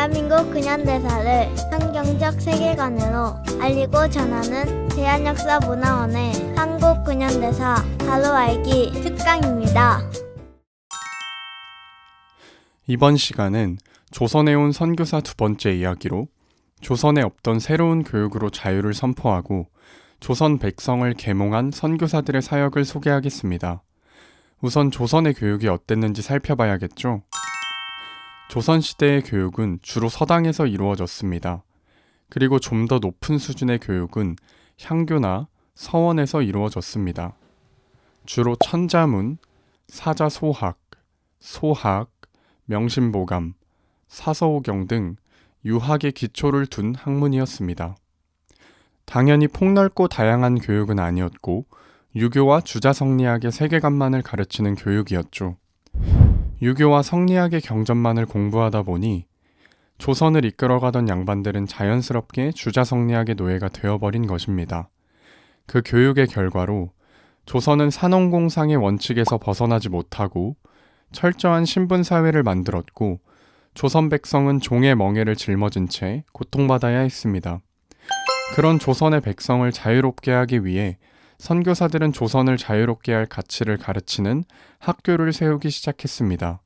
대한민국 근현대사를 환경적 세계관으로 알리고 전하는 대한역사문화원의 한국 근현대사 바로 알기 특강입니다. 이번 시간은 조선에 온 선교사 두 번째 이야기로 조선에 없던 새로운 교육으로 자유를 선포하고 조선 백성을 계몽한 선교사들의 사역을 소개하겠습니다. 우선 조선의 교육이 어땠는지 살펴봐야겠죠? 조선시대의 교육은 주로 서당에서 이루어졌습니다. 그리고 좀 더 높은 수준의 교육은 향교나 서원에서 이루어졌습니다. 주로 천자문, 사자소학, 소학, 명심보감, 사서오경 등 유학의 기초를 둔 학문이었습니다. 당연히 폭넓고 다양한 교육은 아니었고 유교와 주자성리학의 세계관만을 가르치는 교육이었죠. 유교와 성리학의 경전만을 공부하다 보니 조선을 이끌어가던 양반들은 자연스럽게 주자 성리학의 노예가 되어버린 것입니다. 그 교육의 결과로 조선은 산업공상의 원칙에서 벗어나지 못하고 철저한 신분 사회를 만들었고 조선 백성은 종의 멍에를 짊어진 채 고통받아야 했습니다. 그런 조선의 백성을 자유롭게 하기 위해 선교사들은 조선을 자유롭게 할 가치를 가르치는 학교를 세우기 시작했습니다.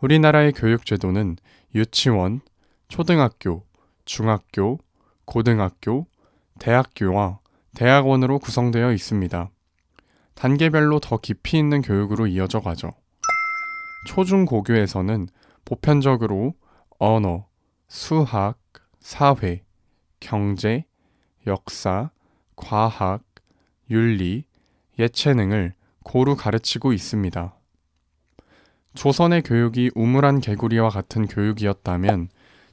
우리나라의 교육제도는 유치원, 초등학교, 중학교, 고등학교, 대학교와 대학원으로 구성되어 있습니다. 단계별로 더 깊이 있는 교육으로 이어져 가죠. 초중고교에서는 보편적으로 언어, 수학, 사회, 경제, 역사, 과학, 윤리, 예체능을 고루 가르치고 있습니다. 조선의 교육이 우물한 개구리와 같은 교육이었다면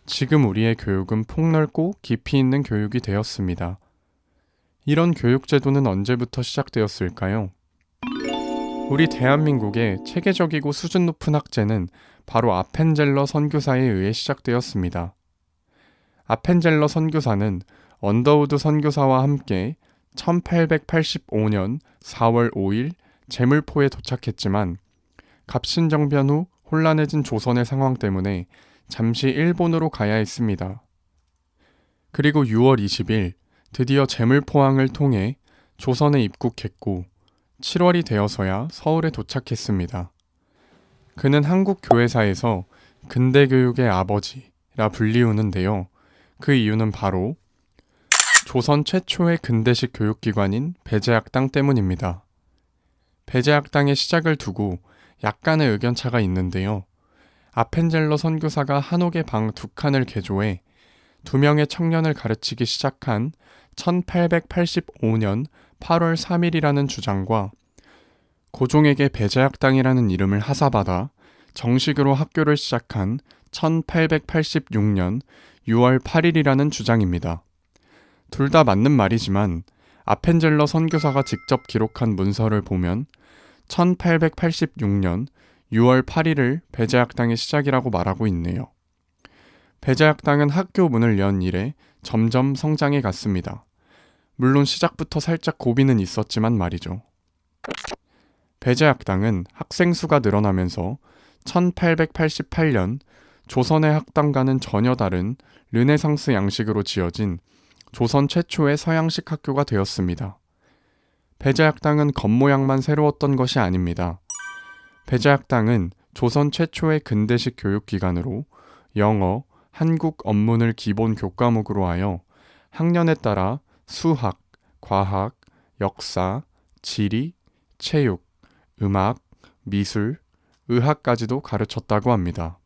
지금 우리의 교육은 폭넓고 깊이 있는 교육이 되었습니다. 이런 교육제도는 언제부터 시작되었을까요? 우리 대한민국의 체계적이고 수준 높은 학제는 바로 아펜젤러 선교사에 의해 시작되었습니다. 아펜젤러 선교사는 언더우드 선교사와 함께 1885년 4월 5일 제물포에 도착했지만 갑신정변 후 혼란해진 조선의 상황 때문에 잠시 일본으로 가야 했습니다. 그리고 6월 20일 드디어 제물포항을 통해 조선에 입국했고 7월이 되어서야 서울에 도착했습니다. 그는 한국 교회사에서 근대 교육의 아버지라 불리우는데요. 그 이유는 바로 조선 최초의 근대식 교육기관인 배제학당 때문입니다. 배제학당의 시작을 두고 약간의 의견차가 있는데요. 아펜젤러 선교사가 한옥의 방 두 칸을 개조해 두 명의 청년을 가르치기 시작한 1885년 8월 3일이라는 주장과 고종에게 배제학당이라는 이름을 하사받아 정식으로 학교를 시작한 1886년 6월 8일이라는 주장입니다. 둘 다 맞는 말이지만 아펜젤러 선교사가 직접 기록한 문서를 보면 1886년 6월 8일을 배제학당의 시작이라고 말하고 있네요. 배제학당은 학교 문을 연 이래 점점 성장해 갔습니다. 물론 시작부터 살짝 고비는 있었지만 말이죠. 배제학당은 학생 수가 늘어나면서 1888년 조선의 학당과는 전혀 다른 르네상스 양식으로 지어진 조선 최초의 서양식 학교가 되었습니다. 배제학당은 겉모양만 새로웠던 것이 아닙니다. 배제학당은 조선 최초의 근대식 교육기관으로 영어, 한국 언문을 기본 교과목으로 하여 학년에 따라 수학, 과학, 역사, 지리, 체육, 음악, 미술, 의학까지도 가르쳤다고 합니다.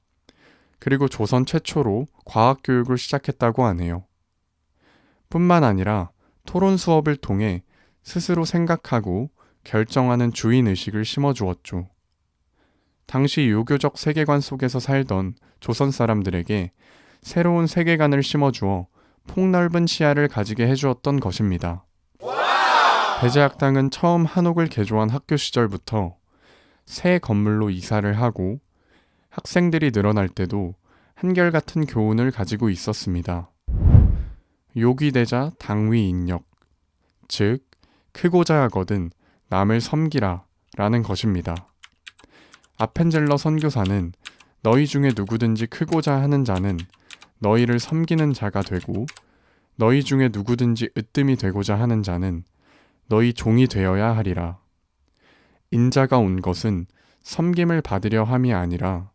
그리고 조선 최초로 과학 교육을 시작했다고 하네요. 뿐만 아니라 토론 수업을 통해 스스로 생각하고 결정하는 주인 의식을 심어주었죠. 당시 유교적 세계관 속에서 살던 조선 사람들에게 새로운 세계관을 심어주어 폭넓은 시야를 가지게 해주었던 것입니다. 배제학당은 처음 한옥을 개조한 학교 시절부터 새 건물로 이사를 하고 학생들이 늘어날 때도 한결같은 교훈을 가지고 있었습니다. 요기되자 당위 인력, 즉 크고자 하거든 남을 섬기라 라는 것입니다. 아펜젤러 선교사는 너희 중에 누구든지 크고자 하는 자는 너희를 섬기는 자가 되고 너희 중에 누구든지 으뜸이 되고자 하는 자는 너희 종이 되어야 하리라. 인자가 온 것은 섬김을 받으려 함이 아니라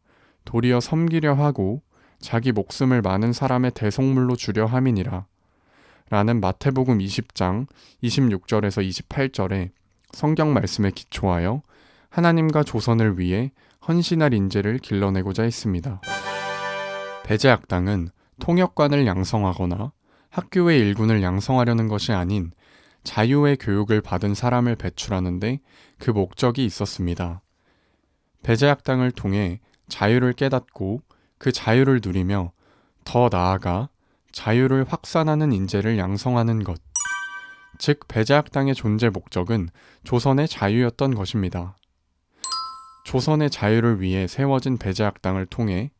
도리어 섬기려 하고 자기 목숨을 많은 사람의 대속물로 주려 함이니라. 라는 마태복음 20장 26절에서 28절의 성경 말씀에 기초하여 하나님과 조선을 위해 헌신할 인재를 길러내고자 했습니다. 배제학당은 통역관을 양성하거나 학교의 일군을 양성하려는 것이 아닌 자유의 교육을 받은 사람을 배출하는데 그 목적이 있었습니다. 배제학당을 통해 자유를 깨닫고 그 자유를 누리며 더 나아가 자유를 확산하는 인재를 양성하는 것. 즉, 배제학당의 존재 목적은 조선의 자유였던 것입니다. 조선의 자유를 위해 세워진 배제학당을 통해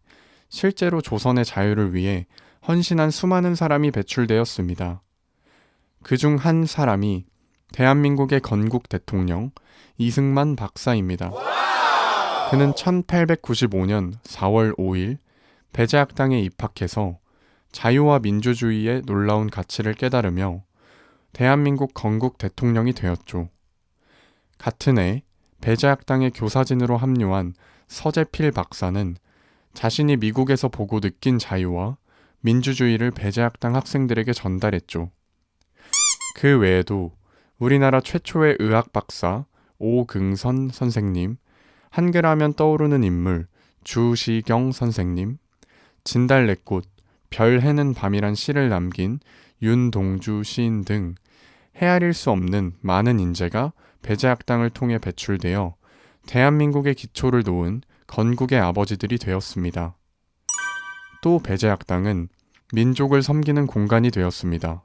실제로 조선의 자유를 위해 헌신한 수많은 사람이 배출되었습니다. 그 중 한 사람이 대한민국의 건국 대통령 이승만 박사입니다. 그는 1895년 4월 5일 배제학당에 입학해서 자유와 민주주의의 놀라운 가치를 깨달으며 대한민국 건국 대통령이 되었죠. 같은 해 배제학당의 교사진으로 합류한 서재필 박사는 자신이 미국에서 보고 느낀 자유와 민주주의를 배제학당 학생들에게 전달했죠. 그 외에도 우리나라 최초의 의학 박사 오긍선 선생님, 한글하면 떠오르는 인물 주시경 선생님, 진달래꽃, 별 해는 밤이란 시를 남긴 윤동주 시인 등 헤아릴 수 없는 많은 인재가 배제학당을 통해 배출되어 대한민국의 기초를 놓은 건국의 아버지들이 되었습니다. 또 배제학당은 민족을 섬기는 공간이 되었습니다.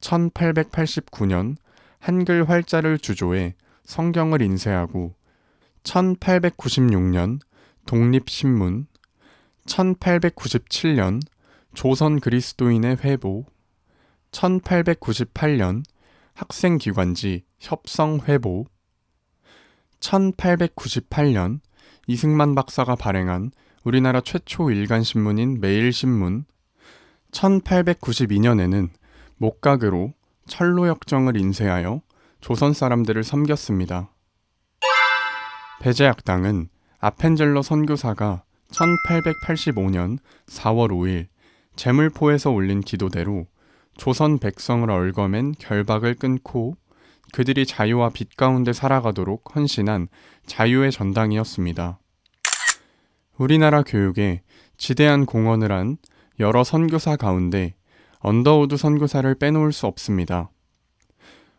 1889년 한글 활자를 주조해 성경을 인쇄하고 1896년 독립신문, 1897년 조선 그리스도인의 회보, 1898년 학생기관지 협성회보, 1898년 이승만 박사가 발행한 우리나라 최초 일간신문인 매일신문, 1892년에는 목각으로 철로역정을 인쇄하여 조선 사람들을 섬겼습니다. 배제학당은 아펜젤러 선교사가 1885년 4월 5일 제물포에서 올린 기도대로 조선 백성을 얽어맨 결박을 끊고 그들이 자유와 빛 가운데 살아가도록 헌신한 자유의 전당이었습니다. 우리나라 교육에 지대한 공헌을 한 여러 선교사 가운데 언더우드 선교사를 빼놓을 수 없습니다.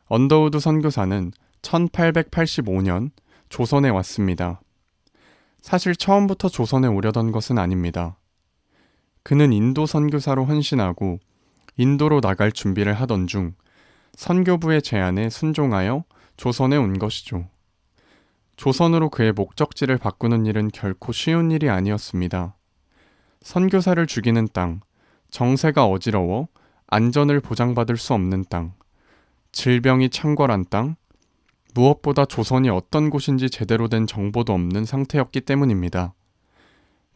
언더우드 선교사는 1885년 조선에 왔습니다. 사실 처음부터 조선에 오려던 것은 아닙니다. 그는 인도 선교사로 헌신하고 인도로 나갈 준비를 하던 중 선교부의 제안에 순종하여 조선에 온 것이죠. 조선으로 그의 목적지를 바꾸는 일은 결코 쉬운 일이 아니었습니다. 선교사를 죽이는 땅, 정세가 어지러워 안전을 보장받을 수 없는 땅, 질병이 창궐한 땅, 무엇보다 조선이 어떤 곳인지 제대로 된 정보도 없는 상태였기 때문입니다.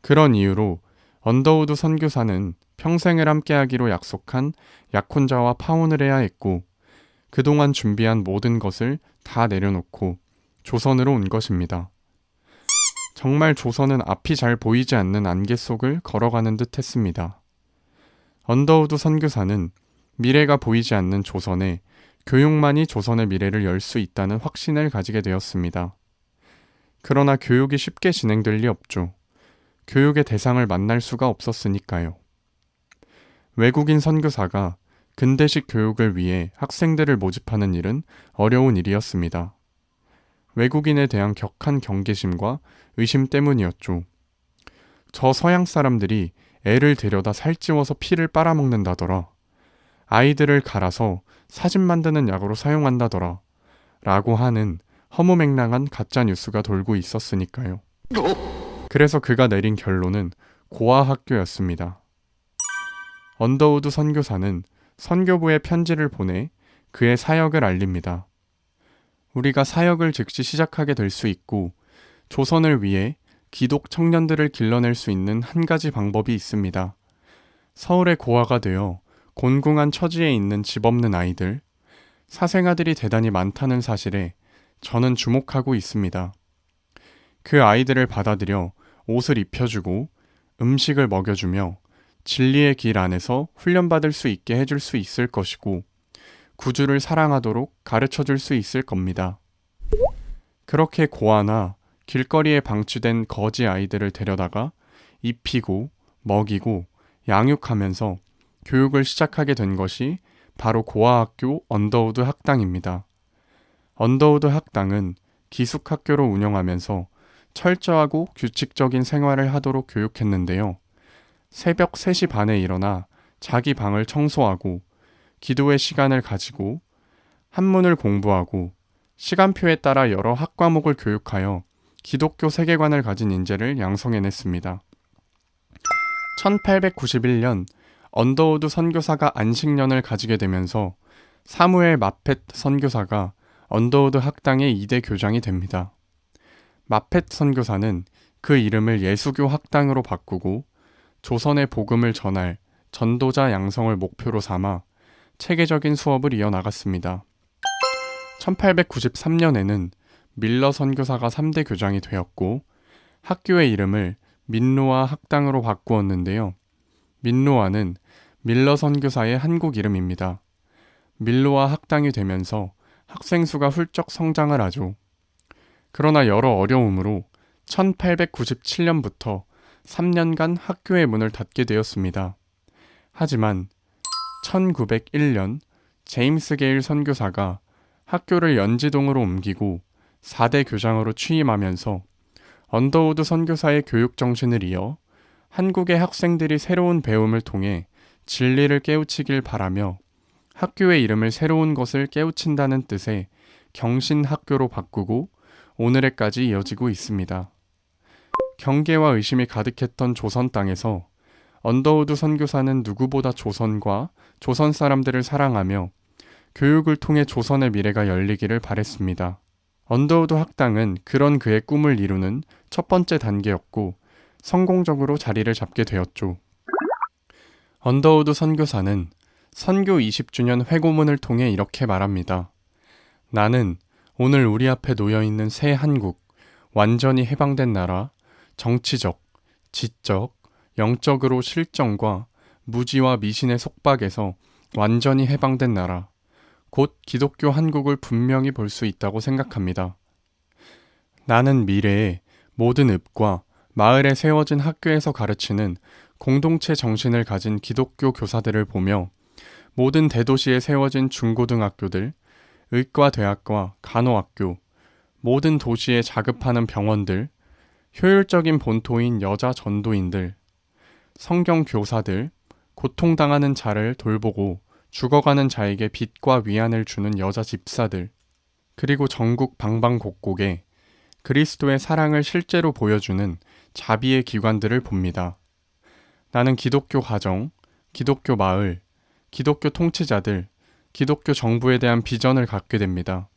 그런 이유로 언더우드 선교사는 평생을 함께하기로 약속한 약혼자와 파혼을 해야 했고 그동안 준비한 모든 것을 다 내려놓고 조선으로 온 것입니다. 정말 조선은 앞이 잘 보이지 않는 안개 속을 걸어가는 듯 했습니다. 언더우드 선교사는 미래가 보이지 않는 조선에 교육만이 조선의 미래를 열 수 있다는 확신을 가지게 되었습니다. 그러나 교육이 쉽게 진행될 리 없죠. 교육의 대상을 만날 수가 없었으니까요. 외국인 선교사가 근대식 교육을 위해 학생들을 모집하는 일은 어려운 일이었습니다. 외국인에 대한 격한 경계심과 의심 때문이었죠. 저 서양 사람들이 애를 데려다 살찌워서 피를 빨아먹는다더라. 아이들을 갈아서 사진 만드는 약으로 사용한다더라. 라고 하는 허무맹랑한 가짜 뉴스가 돌고 있었으니까요. 그래서 그가 내린 결론은 고아 학교였습니다. 언더우드 선교사는 선교부에 편지를 보내 그의 사역을 알립니다. 우리가 사역을 즉시 시작하게 될 수 있고 조선을 위해 기독 청년들을 길러낼 수 있는 한 가지 방법이 있습니다. 서울의 고아가 되어 곤궁한 처지에 있는 집 없는 아이들, 사생아들이 대단히 많다는 사실에 저는 주목하고 있습니다. 그 아이들을 받아들여 옷을 입혀주고 음식을 먹여주며 진리의 길 안에서 훈련받을 수 있게 해줄 수 있을 것이고 구주를 사랑하도록 가르쳐 줄 수 있을 겁니다. 그렇게 고아나 길거리에 방치된 거지 아이들을 데려다가 입히고 먹이고 양육하면서 교육을 시작하게 된 것이 바로 고아학교 언더우드 학당입니다. 언더우드 학당은 기숙학교로 운영하면서 철저하고 규칙적인 생활을 하도록 교육했는데요. 새벽 3시 반에 일어나 자기 방을 청소하고 기도의 시간을 가지고 한문을 공부하고 시간표에 따라 여러 학과목을 교육하여 기독교 세계관을 가진 인재를 양성해냈습니다. 1891년 언더우드 선교사가 안식년을 가지게 되면서 사무엘 마펫 선교사가 언더우드 학당의 2대 교장이 됩니다. 마펫 선교사는 그 이름을 예수교 학당으로 바꾸고 조선의 복음을 전할 전도자 양성을 목표로 삼아 체계적인 수업을 이어나갔습니다. 1893년에는 밀러 선교사가 3대 교장이 되었고 학교의 이름을 민노아 학당으로 바꾸었는데요. 민노아는 밀러 선교사의 한국 이름입니다. 밀로아 학당이 되면서 학생 수가 훌쩍 성장을 하죠. 그러나 여러 어려움으로 1897년부터 3년간 학교의 문을 닫게 되었습니다. 하지만 1901년 제임스 게일 선교사가 학교를 연지동으로 옮기고 4대 교장으로 취임하면서 언더우드 선교사의 교육 정신을 이어 한국의 학생들이 새로운 배움을 통해 진리를 깨우치길 바라며 학교의 이름을 새로운 것을 깨우친다는 뜻의 경신학교로 바꾸고 오늘에까지 이어지고 있습니다. 경계와 의심이 가득했던 조선 땅에서 언더우드 선교사는 누구보다 조선과 조선 사람들을 사랑하며 교육을 통해 조선의 미래가 열리기를 바랬습니다. 언더우드 학당은 그런 그의 꿈을 이루는 첫 번째 단계였고 성공적으로 자리를 잡게 되었죠. 언더우드 선교사는 선교 20주년 회고문을 통해 이렇게 말합니다. 나는 오늘 우리 앞에 놓여 있는 새 한국, 완전히 해방된 나라, 정치적, 지적, 영적으로 실정과 무지와 미신의 속박에서 완전히 해방된 나라, 곧 기독교 한국을 분명히 볼 수 있다고 생각합니다. 나는 미래에 모든 읍과 마을에 세워진 학교에서 가르치는 공동체 정신을 가진 기독교 교사들을 보며 모든 대도시에 세워진 중고등학교들, 의과대학과 간호학교, 모든 도시에 자급하는 병원들, 효율적인 본토인 여자 전도인들, 성경 교사들, 고통당하는 자를 돌보고 죽어가는 자에게 빛과 위안을 주는 여자 집사들, 그리고 전국 방방곡곡에 그리스도의 사랑을 실제로 보여주는 자비의 기관들을 봅니다. 나는 기독교 가정, 기독교 마을, 기독교 통치자들, 기독교 정부에 대한 비전을 갖게 됩니다.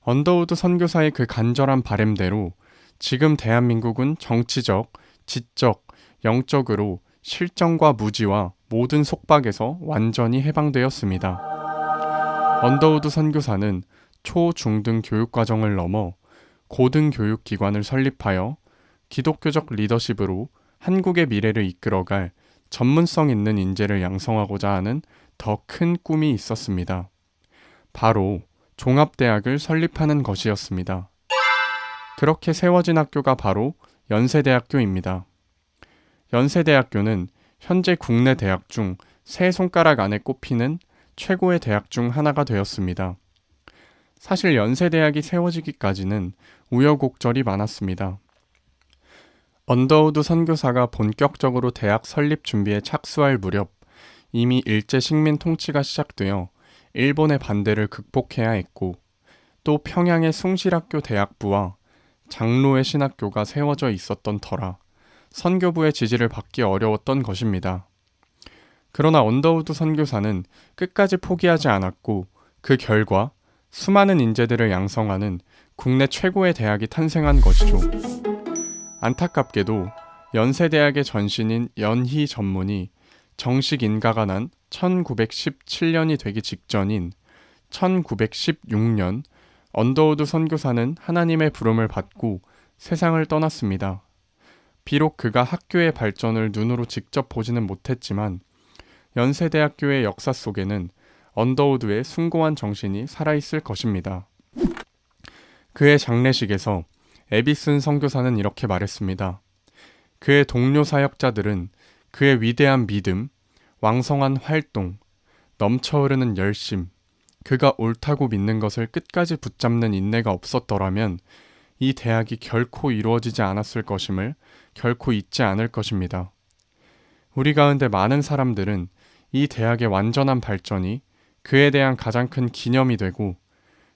언더우드 선교사의 그 간절한 바램대로 지금 대한민국은 정치적, 지적, 영적으로 실정과 무지와 모든 속박에서 완전히 해방되었습니다. 언더우드 선교사는 초, 중등 교육 과정을 넘어 고등 교육 기관을 설립하여 기독교적 리더십으로 한국의 미래를 이끌어갈 전문성 있는 인재를 양성하고자 하는 더 큰 꿈이 있었습니다. 바로 종합대학을 설립하는 것이었습니다. 그렇게 세워진 학교가 바로 연세대학교입니다. 연세대학교는 현재 국내 대학 중 세 손가락 안에 꼽히는 최고의 대학 중 하나가 되었습니다. 사실 연세대학이 세워지기까지는 우여곡절이 많았습니다. 언더우드 선교사가 본격적으로 대학 설립 준비에 착수할 무렵 이미 일제 식민 통치가 시작되어 일본의 반대를 극복해야 했고 또 평양의 숭실학교 대학부와 장로의 신학교가 세워져 있었던 터라 선교부의 지지를 받기 어려웠던 것입니다. 그러나 언더우드 선교사는 끝까지 포기하지 않았고 그 결과 수많은 인재들을 양성하는 국내 최고의 대학이 탄생한 것이죠. 안타깝게도 연세대학의 전신인 연희 전문이 정식 인가가 난 1917년이 되기 직전인 1916년 언더우드 선교사는 하나님의 부름을 받고 세상을 떠났습니다. 비록 그가 학교의 발전을 눈으로 직접 보지는 못했지만 연세대학교의 역사 속에는 언더우드의 숭고한 정신이 살아있을 것입니다. 그의 장례식에서 에비슨 선교사는 이렇게 말했습니다. 그의 동료 사역자들은 그의 위대한 믿음, 왕성한 활동, 넘쳐 흐르는 열심, 그가 옳다고 믿는 것을 끝까지 붙잡는 인내가 없었더라면 이 대학이 결코 이루어지지 않았을 것임을 결코 잊지 않을 것입니다. 우리 가운데 많은 사람들은 이 대학의 완전한 발전이 그에 대한 가장 큰 기념이 되고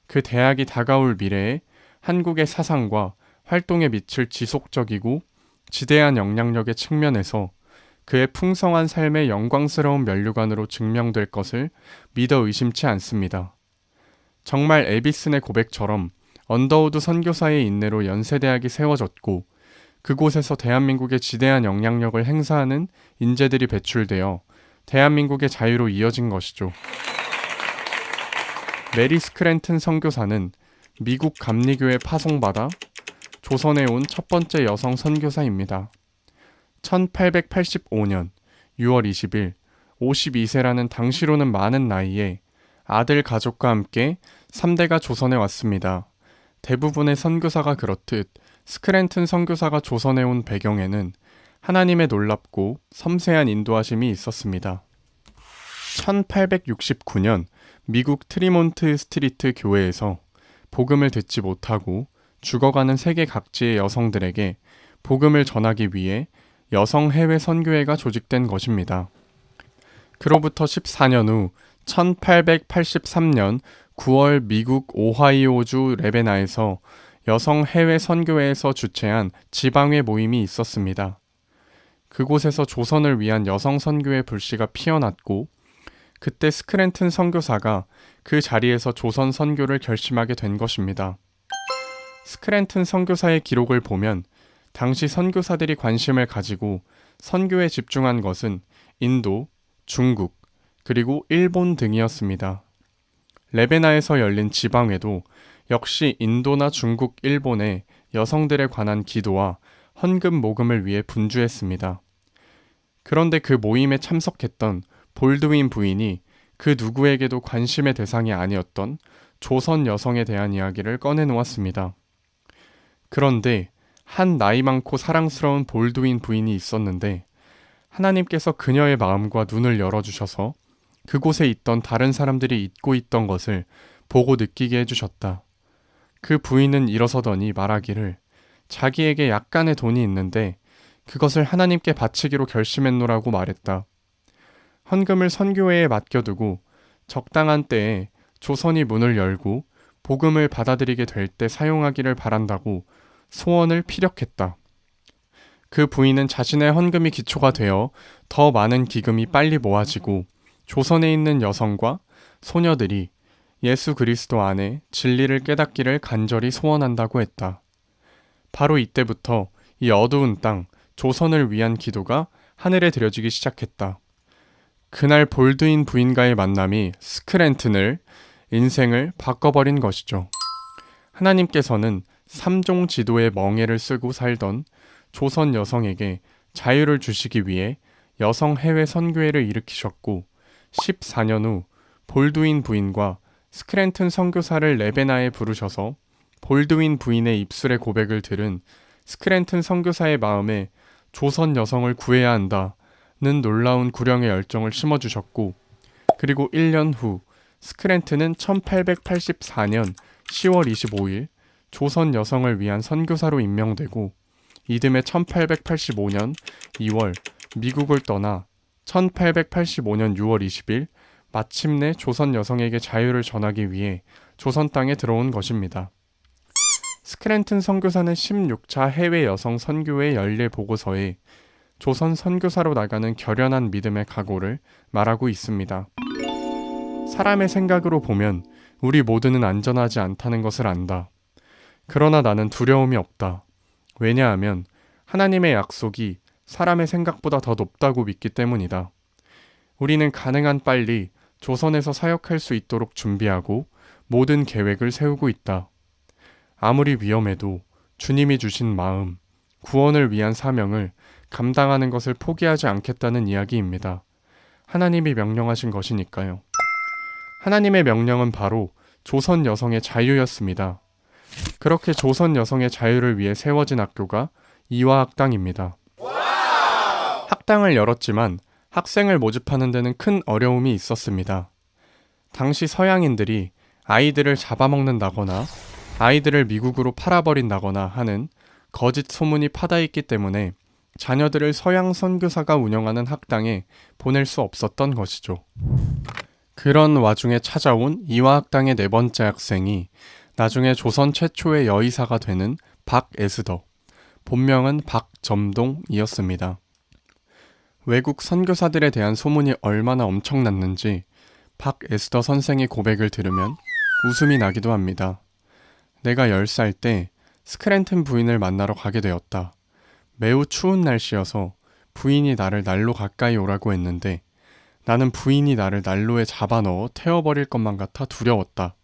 그 대학이 다가올 미래에 한국의 사상과 활동에 미칠 지속적이고 지대한 영향력의 측면에서 그의 풍성한 삶의 영광스러운 면류관으로 증명될 것을 믿어 의심치 않습니다. 정말 에비슨의 고백처럼 언더우드 선교사의 인내로 연세대학이 세워졌고 그곳에서 대한민국의 지대한 영향력을 행사하는 인재들이 배출되어 대한민국의 자유로 이어진 것이죠. 메리 스크랜튼 선교사는 미국 감리교에 파송받아 조선에 온 첫 번째 여성 선교사입니다. 1885년 6월 20일 52세라는 당시로는 많은 나이에 아들 가족과 함께 3대가 조선에 왔습니다. 대부분의 선교사가 그렇듯 스크랜튼 선교사가 조선에 온 배경에는 하나님의 놀랍고 섬세한 인도하심이 있었습니다. 1869년 미국 트리몬트 스트리트 교회에서 복음을 듣지 못하고 죽어가는 세계 각지의 여성들에게 복음을 전하기 위해 여성 해외 선교회가 조직된 것입니다. 그로부터 14년 후 1883년 9월 미국 오하이오주 레베나에서 여성 해외 선교회에서 주최한 지방회 모임이 있었습니다. 그곳에서 조선을 위한 여성 선교회 불씨가 피어났고 그때 스크랜튼 선교사가 그 자리에서 조선 선교를 결심하게 된 것입니다. 스크랜튼 선교사의 기록을 보면 당시 선교사들이 관심을 가지고 선교에 집중한 것은 인도, 중국, 그리고 일본 등이었습니다. 레베나에서 열린 지방회도 역시 인도나 중국, 일본의 여성들에 관한 기도와 헌금 모금을 위해 분주했습니다. 그런데 그 모임에 참석했던 볼드윈 부인이 그 누구에게도 관심의 대상이 아니었던 조선 여성에 대한 이야기를 꺼내놓았습니다. 그런데 한 나이 많고 사랑스러운 볼드윈 부인이 있었는데 하나님께서 그녀의 마음과 눈을 열어주셔서 그곳에 있던 다른 사람들이 잊고 있던 것을 보고 느끼게 해주셨다. 그 부인은 일어서더니 말하기를 자기에게 약간의 돈이 있는데 그것을 하나님께 바치기로 결심했노라고 말했다. 헌금을 선교회에 맡겨두고 적당한 때에 조선이 문을 열고 복음을 받아들이게 될 때 사용하기를 바란다고 소원을 피력했다. 그 부인은 자신의 헌금이 기초가 되어 더 많은 기금이 빨리 모아지고 조선에 있는 여성과 소녀들이 예수 그리스도 안에 진리를 깨닫기를 간절히 소원한다고 했다. 바로 이때부터 이 어두운 땅, 조선을 위한 기도가 하늘에 들여지기 시작했다. 그날 볼드인 부인과의 만남이 스크랜튼을 인생을 바꿔버린 것이죠. 하나님께서는 삼종 지도의 멍에를 쓰고 살던 조선 여성에게 자유를 주시기 위해 여성 해외 선교회를 일으키셨고 14년 후 볼드윈 부인과 스크랜튼 선교사를 레베나에 부르셔서 볼드윈 부인의 입술의 고백을 들은 스크랜튼 선교사의 마음에 조선 여성을 구해야 한다는 놀라운 구령의 열정을 심어주셨고 그리고 1년 후 스크랜튼은 1884년 10월 25일 조선 여성을 위한 선교사로 임명되고 이듬해 1885년 2월 미국을 떠나 1885년 6월 20일 마침내 조선 여성에게 자유를 전하기 위해 조선 땅에 들어온 것입니다. 스크랜튼 선교사는 16차 해외 여성 선교회 연례 보고서에 조선 선교사로 나가는 결연한 믿음의 각오를 말하고 있습니다. 사람의 생각으로 보면 우리 모두는 안전하지 않다는 것을 안다. 그러나 나는 두려움이 없다. 왜냐하면 하나님의 약속이 사람의 생각보다 더 높다고 믿기 때문이다. 우리는 가능한 빨리 조선에서 사역할 수 있도록 준비하고 모든 계획을 세우고 있다. 아무리 위험해도 주님이 주신 마음, 구원을 위한 사명을 감당하는 것을 포기하지 않겠다는 이야기입니다. 하나님이 명령하신 것이니까요. 하나님의 명령은 바로 조선 여성의 자유였습니다. 그렇게 조선 여성의 자유를 위해 세워진 학교가 이화학당입니다. 학당을 열었지만 학생을 모집하는 데는 큰 어려움이 있었습니다. 당시 서양인들이 아이들을 잡아먹는다거나 아이들을 미국으로 팔아버린다거나 하는 거짓 소문이 파다있기 때문에 자녀들을 서양 선교사가 운영하는 학당에 보낼 수 없었던 것이죠. 그런 와중에 찾아온 이화학당의 네 번째 학생이 나중에 조선 최초의 여의사가 되는 박에스더, 본명은 박점동이었습니다. 외국 선교사들에 대한 소문이 얼마나 엄청났는지 박에스더 선생의 고백을 들으면 웃음이 나기도 합니다. 내가 10살 때 스크랜튼 부인을 만나러 가게 되었다. 매우 추운 날씨여서 부인이 나를 난로 가까이 오라고 했는데 나는 부인이 나를 난로에 잡아 넣어 태워버릴 것만 같아 두려웠다.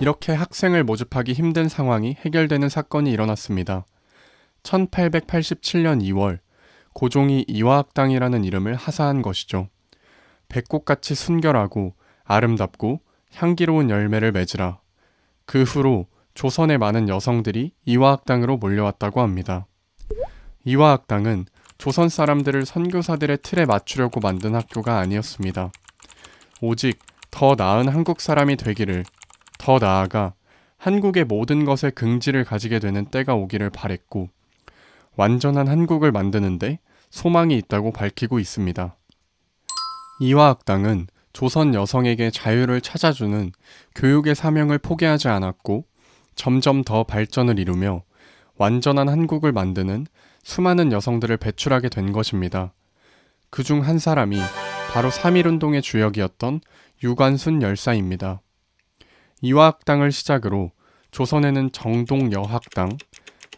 이렇게 학생을 모집하기 힘든 상황이 해결되는 사건이 일어났습니다. 1887년 2월 고종이 이화학당이라는 이름을 하사한 것이죠. 백꽃같이 순결하고 아름답고 향기로운 열매를 맺으라. 그 후로 조선의 많은 여성들이 이화학당으로 몰려왔다고 합니다. 이화학당은 조선 사람들을 선교사들의 틀에 맞추려고 만든 학교가 아니었습니다. 오직 더 나은 한국 사람이 되기를, 더 나아가 한국의 모든 것에 긍지를 가지게 되는 때가 오기를 바랬고, 완전한 한국을 만드는데 소망이 있다고 밝히고 있습니다. 이화학당은 조선 여성에게 자유를 찾아주는 교육의 사명을 포기하지 않았고 점점 더 발전을 이루며 완전한 한국을 만드는 수많은 여성들을 배출하게 된 것입니다. 그 중 한 사람이 바로 3.1운동의 주역이었던 유관순 열사입니다. 이화학당을 시작으로 조선에는 정동 여학당,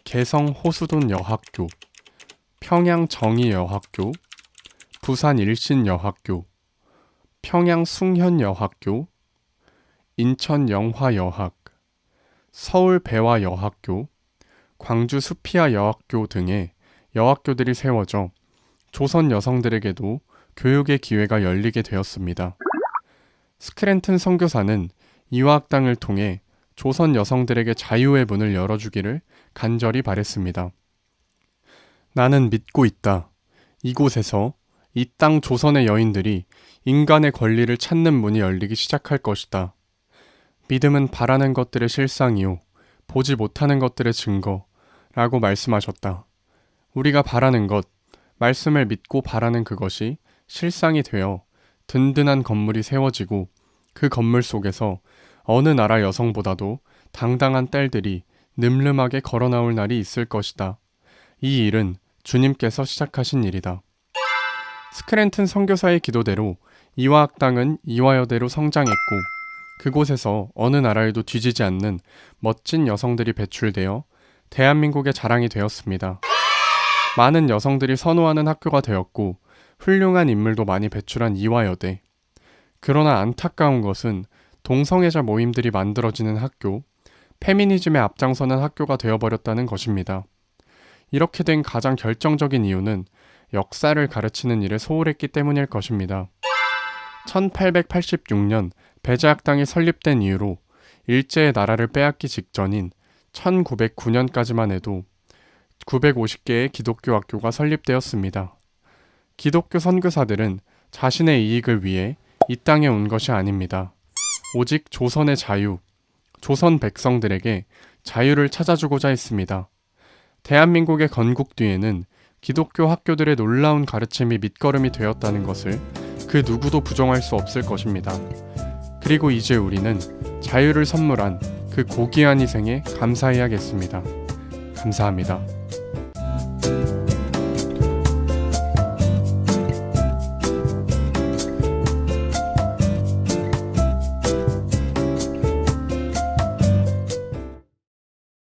개성 호수돈 여학교, 평양 정의 여학교, 부산 일신 여학교, 평양 숭현 여학교, 인천 영화 여학, 서울 배화 여학교, 광주 수피아 여학교 등의 여학교들이 세워져 조선 여성들에게도 교육의 기회가 열리게 되었습니다. 스크랜튼 선교사는 이화학당을 통해 조선 여성들에게 자유의 문을 열어주기를 간절히 바랬습니다. 나는 믿고 있다. 이곳에서 이 땅 조선의 여인들이 인간의 권리를 찾는 문이 열리기 시작할 것이다. 믿음은 바라는 것들의 실상이요. 보지 못하는 것들의 증거. 라고 말씀하셨다. 우리가 바라는 것, 말씀을 믿고 바라는 그것이 실상이 되어 든든한 건물이 세워지고 그 건물 속에서 어느 나라 여성보다도 당당한 딸들이 늠름하게 걸어 나올 날이 있을 것이다. 이 일은 주님께서 시작하신 일이다. 스크랜튼 선교사의 기도대로 이화 학당은 이화여대로 성장했고 그곳에서 어느 나라에도 뒤지지 않는 멋진 여성들이 배출되어 대한민국의 자랑이 되었습니다. 많은 여성들이 선호하는 학교가 되었고 훌륭한 인물도 많이 배출한 이화여대. 그러나 안타까운 것은 동성애자 모임들이 만들어지는 학교, 페미니즘에 앞장서는 학교가 되어버렸다는 것입니다. 이렇게 된 가장 결정적인 이유는 역사를 가르치는 일에 소홀했기 때문일 것입니다. 1886년 배제학당이 설립된 이후로 일제의 나라를 빼앗기 직전인 1909년까지만 해도 950개의 기독교 학교가 설립되었습니다. 기독교 선교사들은 자신의 이익을 위해 이 땅에 온 것이 아닙니다. 오직 조선의 자유, 조선 백성들에게 자유를 찾아주고자 했습니다. 대한민국의 건국 뒤에는 기독교 학교들의 놀라운 가르침이 밑거름이 되었다는 것을 그 누구도 부정할 수 없을 것입니다. 그리고 이제 우리는 자유를 선물한 그 고귀한 희생에 감사해야겠습니다. 감사합니다.